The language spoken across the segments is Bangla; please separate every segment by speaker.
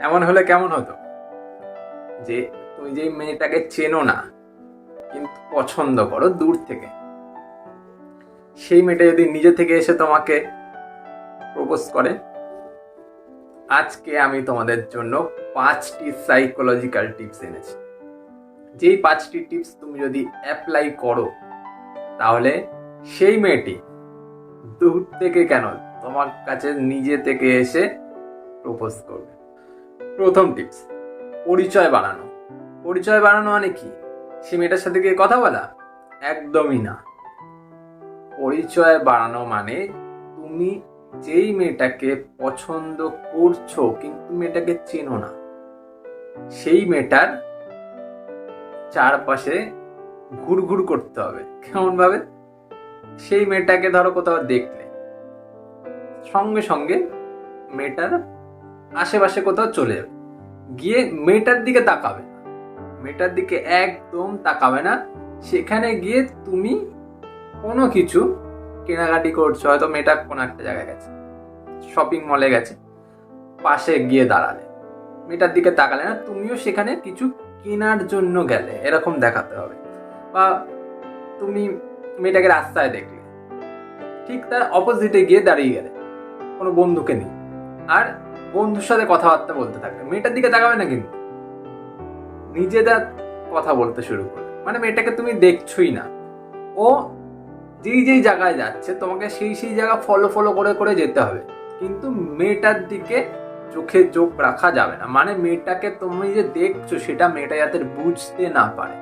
Speaker 1: এমন হলে কেমন হতো? যে তুমি যে মেয়েটাকে চেনো না, কিন্তু পছন্দ করো দূর থেকে। সেই মেয়েটা যদি নিজে থেকে এসে তোমাকে প্রপোজ করে, আজকে আমি তোমাদের জন্য পাঁচটি সাইকোলজিক্যাল টিপস এনেছি। যেই পাঁচটি টিপস তুমি যদি অ্যাপ্লাই করো, তাহলে সেই মেয়েটি দূর থেকে কেন তোমার কাছে নিজে থেকে এসে প্রপোজ করবে? প্রথম টিপস, পরিচয় বানানো পরিচয় বানানো মানে কি? সে মেয়েটার সাথে গিয়ে কথা বলা? একদমই না। পরিচয় বাড়ানো মানে তুমি যেই মেয়েটাকে পছন্দ করছ কিন্তু মেয়েটাকে চেনো না। সেই মেয়েটার চারপাশে ঘুরঘুর করতে হবে। কেমন ভাবে? সেই মেয়েটাকে ধরো কোথাও দেখলে। সঙ্গে সঙ্গে মেয়েটার আশেপাশে কোথাও চলে যাবে। গিয়ে মেয়েটার দিকে তাকাবে। মেয়েটার দিকে একদম তাকাবে না। সেখানে গিয়ে তুমি কোনো কিছু কেনাকাটি করছ, হয়তো মেয়েটা কোনো একটা জায়গায় গেছে শপিং মলে গেছে, পাশে গিয়ে দাঁড়ালে। মেয়েটার দিকে তাকালে না, তুমিও সেখানে কিছু কেনার জন্য গেলে, এরকম দেখাতে হবে। বা তুমি মেয়েটাকে রাস্তায় দেখলে, ঠিক তার অপোজিটে গিয়ে দাঁড়িয়ে গেলে, কোনো বন্ধুকে নিয়ে। আর বন্ধুর সাথে কথাবার্তা বলতে থাকবে। মেয়েটার দিকে তাকাবে না কিন্তু। নিজেদের কথা বলতে শুরু করবে। মানে মেয়েটাকে তুমি দেখছোই না। ও যেই যেই জায়গায় যাচ্ছে, তোমাকে সেই সেই জায়গা ফলো ফলো করে করে যেতে হবে। কিন্তু মেয়েটার দিকে চোখে চোখ রাখা যাবে না। মানে মেয়েটাকে তুমি যে দেখছ, সেটা মেয়েটা যাতে বুঝতে না পারে।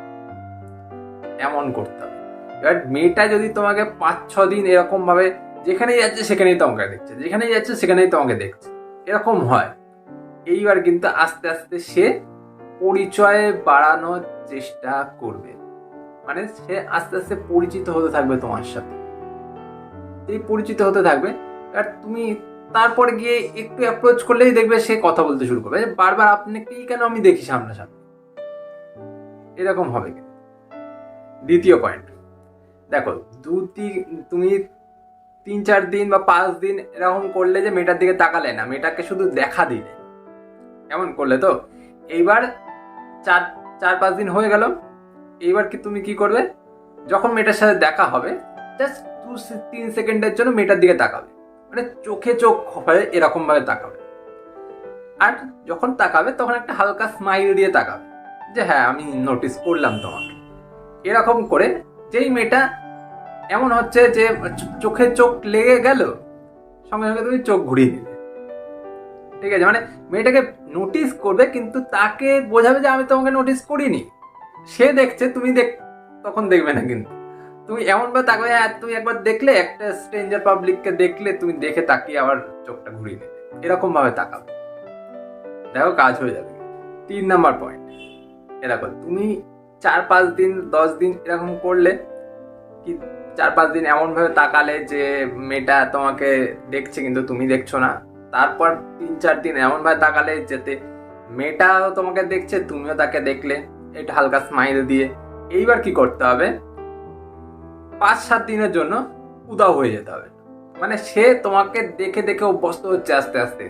Speaker 1: এমন করতে হবে। এবার মেয়েটা যদি তোমাকে পাঁচ ছ দিন এরকম ভাবে যেখানেই যাচ্ছে, সেখানেই তোমাকে দেখছে। যেখানেই যাচ্ছে, সেখানেই তোমাকে দেখছে। এরকম হয়। এইবার কিন্তু আস্তে আস্তে সে পরিচয় বাড়ানোর চেষ্টা করবে। মানে সে আস্তে আস্তে পরিচিত হতে থাকবে তোমার সাথে। এই পরিচিত হতে থাকবে, আর তুমি তারপর গিয়ে একটু অ্যাপ্রোচ করলেই দেখবে সে কথা বলতে শুরু করবে। বারবার আপনাকেই কেন আমি দেখি সামনা সামনাসামনি? এরকম হবে। দ্বিতীয় পয়েন্ট দেখো দু তিন তুমি তিন চার দিন বা পাঁচ দিন এরকম করলে যে মেয়েটার দিকে তাকালে না, মেয়েটাকে শুধু দেখা দিলে। এমন করলে তো? এইবার চার চার, পাঁচ দিন হয়ে গেল। এইবার কি তুমি কি করবে? যখন মেয়েটার সাথে দেখা হবে জাস্ট দু তিন সেকেন্ডের জন্য মেয়েটার দিকে তাকাবে। মানে চোখে চোখ হয়ে এরকমভাবে তাকাবে। আর যখন তাকাবে, তখন একটা হালকা স্মাইল দিয়ে তাকাবে। যে হ্যাঁ আমি নোটিস করলাম তোমাকে। এরকম করে যেই মেয়েটা এমন হচ্ছে যে চোখে চোখ লেগে গেল, সঙ্গে সঙ্গে তুমি চোখ ঘুরিয়ে দিলে ঠিক আছে মানে মেয়েটাকে নোটিস করবে, কিন্তু তাকে বোঝাবে যে আমি তোমাকে নোটিস করিনি। সে দেখছে, তুমি দেখ, তখন দেখবে না কিন্তু। তুমি এমন ভাবে তাকাবে হ্যাঁ তুমি একবার দেখলে, একটা স্ট্রেঞ্জার পাবলিককে দেখলে, তুমি দেখে তাকিয়ে আবার চোখটা ঘুরিয়ে নেবে এরকম ভাবে তাকাবে। দেখো, কাজ হয়ে যাবে। তিন নাম্বার পয়েন্ট এরকম তুমি চার, পাঁচ দিন, দশ দিন এরকম করলে কি চার পাঁচ দিন এমন ভাবে তাকালে যে মেয়েটা তোমাকে দেখছে কিন্তু তুমি দেখছ না। তারপর তিন চার দিন এমন ভাবে তাকালে যেতে মেয়েটাও তোমাকে দেখছে, তুমিও তাকে দেখলে। এটা হালকা স্মাইল দিয়ে। এইবার কি করতে হবে? পাঁচ সাত দিনের জন্য উদাও হয়ে যেতে হবে। মানে সে তোমাকে দেখে দেখে অভ্যস্ত হচ্ছে আস্তে আস্তে।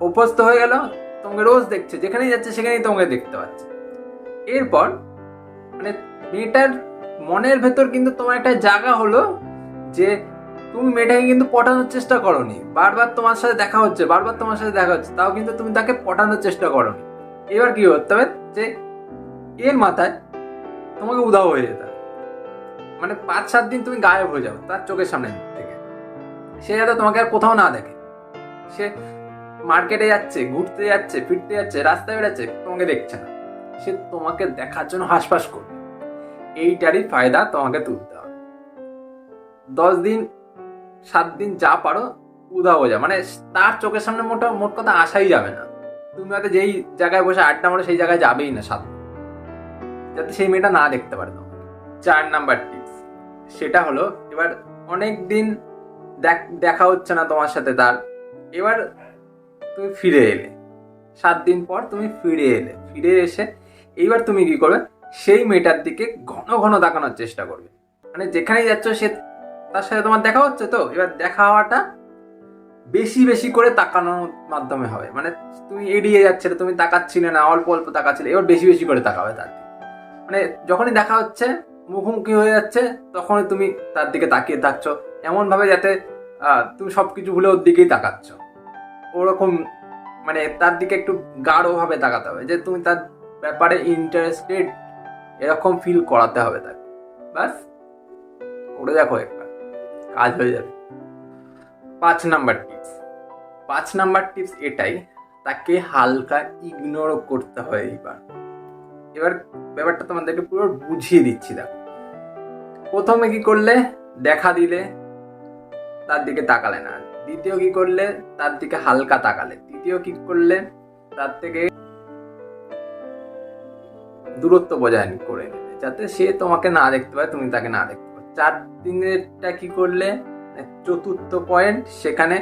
Speaker 1: অভ্যস্ত হয়ে গেল, তোমাকে রোজ দেখছে। যেখানেই যাচ্ছে সেখানেই তোমাকে দেখতে পাচ্ছে। এরপর মানে মেয়েটার মনের ভেতর কিন্তু তোমার একটা জায়গা হলো যে তুমি মেয়েটাকে কিন্তু পটানোর চেষ্টা করনি। বারবার তোমার সাথে দেখা হচ্ছে, বারবার তোমার সাথে দেখা হচ্ছে, তাও কিন্তু তুমি তাকে পটানোর চেষ্টা করনি। এবার কি করতে হবে যে এর মাথায় তোমাকে উদাও হয়ে যেতে মানে পাঁচ, সাত দিন তুমি গায়েব হয়ে যাও তার চোখের সামনে থেকে। সে যাতে তোমাকে আর কোথাও না দেখে। সে মার্কেটে যাচ্ছে, ঘুরতে যাচ্ছে, ফিরতে যাচ্ছে, রাস্তায় বেড়াচ্ছে, তোমাকে দেখছে না। সে তোমাকে দেখার জন্য হাসপাস করবে। এইটারই ফায়দা তোমাকে তুলতে হবে। দশ দিন, সাত দিন যা পারো উদা হয়ে যাও মানে তার চোখের সামনে মোটা, মোট কথা আসাই যাবে না। তুমি হয়তো যেই জায়গায় বসে আড্ডা মারো, সেই জায়গায় যাবেই না সাত। যাতে সেই মেয়েটা না দেখতে পারে তোমাকে। চার নাম্বার টিপস। সেটা হলো, এবার অনেক দিন দেখা হচ্ছে না তোমার সাথে তার। এবার তুমি ফিরে এলে। সাত দিন পর তুমি ফিরে এলে। ফিরে এসে এইবার তুমি কি করবে? সেই মেয়েটার দিকে ঘন ঘন তাকানোর চেষ্টা করবে। মানে যেখানেই যাচ্ছ সে তার সাথে তোমার দেখা হচ্ছে তো? এবার দেখা হওয়াটা বেশি বেশি করে তাকানোর মাধ্যমে হবে। মানে তুমি এড়িয়ে যাচ্ছিলে, তুমি তাকাচ্ছিলে না, অল্প অল্প তাকাচ্ছিলে, এবার বেশি বেশি করে তাকাবে তার মানে যখনই দেখা হচ্ছে, মুখোমুখি হয়ে যাচ্ছে, তখনই তুমি তার দিকে তাকিয়ে থাকছো। এমনভাবে যাতে তুমি সব কিছু ভুলে ওর দিকেই তাকাচ্ছ। ওরকম মানে তার দিকে একটু গাঢ়ভাবে তাকাতে হবে। যে তুমি তার ব্যাপারে ইন্টারেস্টেড এরকম ফিল করাতে হবে তাকে। ব্যাস, করে দেখো একবার, কাজ হয়ে যাবে। পাঁচ নাম্বার টিপস পাঁচ নাম্বার টিপস এটাই, তাকে হালকা ইগনোর করতে হয় এইবার। এবার ব্যাপারটা তোমাদেরকে পুরো বুঝিয়ে দিচ্ছি, দেখো। প্রথমে কি করলে? দেখা দিলে, তার দিকে তাকালে না। দ্বিতীয় কি করলে? তার দিকে হালকা তাকালে। তৃতীয় কি করলে? তার থেকে দূরত্ব বজায় করে যাতে সে তোমাকে না দেখতে পায় তুমি তাকে না দেখতে পাও চার দিনেরটা কি করলে? চতুর্থ পয়েন্ট সেখানে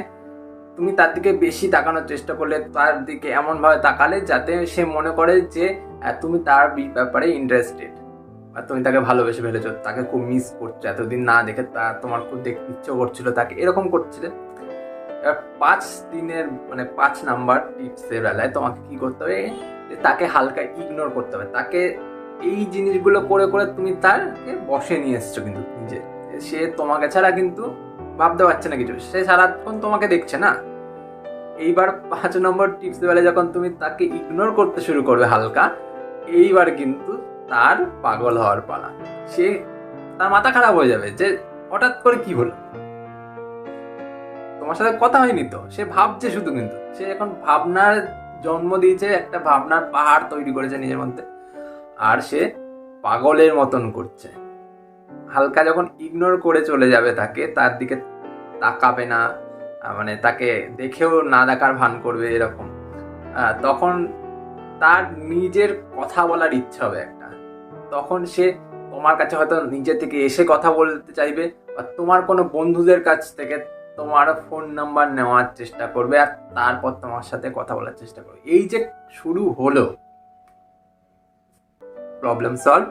Speaker 1: তুমি তার দিকে বেশি তাকানোর চেষ্টা করলে, তার দিকে এমন ভাবে তাকালে যাতে সে মনে করে যে তুমি তার ব্যাপারে ইন্টারেস্টেড আর তুমি তাকে ভালোবেসে ফেলেছো, তাকে খুব মিস করছ, এতদিন না দেখে তা তোমার খুব দেখতে ইচ্ছে করছিল, তাকে এরকম করছিলে। পাঁচ দিনের মানে পাঁচ নাম্বার টিপসের বেলায় তোমাকে কি করতে হবে? যে তাকে হালকা ইগনোর করতে হবে। তাকে এই জিনিসগুলো করে করে তুমি তারকে বসে নিয়ে এসছো কিন্তু নিজে। সে তোমাকে ছাড়া কিন্তু ভাবতে পারছে না কিছু। সে সারাক্ষণ তোমাকে দেখছে না। এইবার পাঁচ নম্বর টিপস বেলায় যখন তুমি তাকে ইগনোর করতে শুরু করবে হালকা, এইবার কিন্তু তার পাগল হওয়ার পালা। সে তার মাথা খারাপ হয়ে যাবে যে হঠাৎ করে কি হলো? তোমার সাথে কথা হয়নি তো। সে ভাবছে শুধু কিন্তু। সে এখন ভাবনার জন্ম দিয়েছে একটা ভাবনার পাহাড় তৈরি করেছে নিজের মধ্যে। আর সে পাগলের মতন করছে। হালকা যখন ইগনোর করে চলে যাবে তাকে তার দিকে তাকাবে না মানে তাকে দেখেও না দেখার ভান করবে এরকম তখন তার নিজের কথা বলার ইচ্ছা হবে একটা। তখন সে তোমার কাছে হয়তো নিজে থেকে এসে কথা বলতে চাইবে বা তোমার কোনো বন্ধুদের কাছ থেকে তোমার ফোন নাম্বার নেওয়ার চেষ্টা করবে আর তারপর তোমার সাথে কথা বলার চেষ্টা করবে। এই যে শুরু হলো প্রবলেম সলভ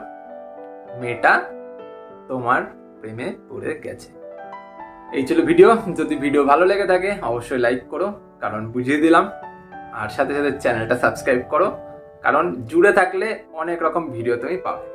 Speaker 1: মেয়েটা তোমার প্রেমে পড়ে গেছে। এই ছিল ভিডিও যদি ভিডিও ভালো লেগে থাকে, অবশ্যই লাইক করো, কারণ বুঝিয়ে দিলাম। আর সাথে সাথে চ্যানেলটা সাবস্ক্রাইব করো, কারণ জুড়ে থাকলে অনেক রকম ভিডিও তুমি পাবে।